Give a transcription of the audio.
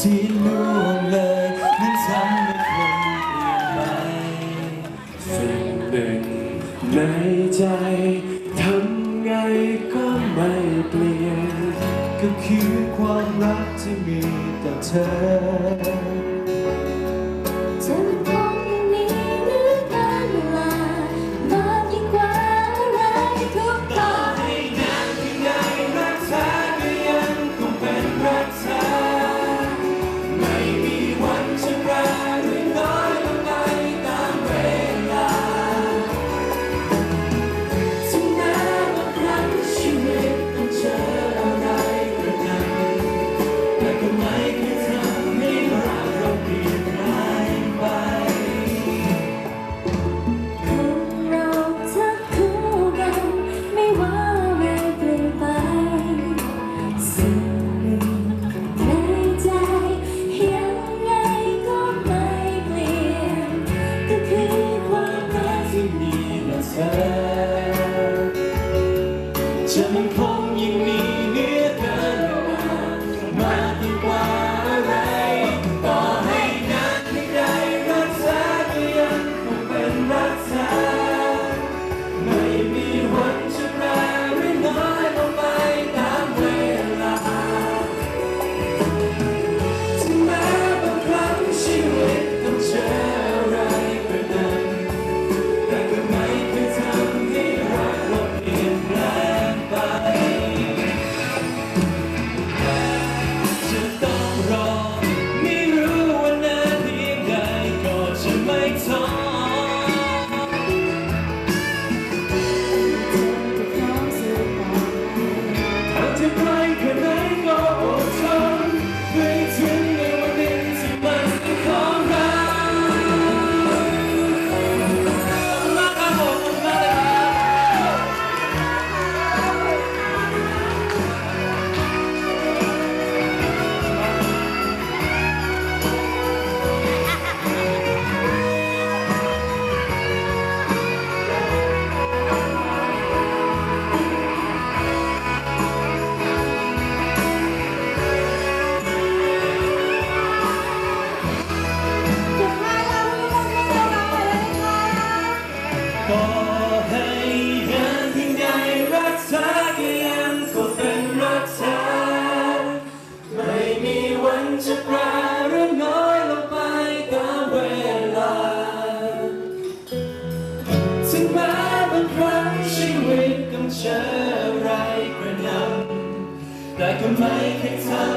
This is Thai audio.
ที่ล่วงเลยนั้นทำให้คนเปลี่ยนไปสิ่งหนึ่งในใจทำไงก็ไม่เปลี่ยนก็คือความรักที่มีต่อเธอ ฉันคงยังมีนิ มีวันจะแปรเรื่องน้อยลงไปตามเวลา ถึงแม้บางครั้งชีวิตกำเชิดไรกระนำแต่ก็ไม่เคยทำ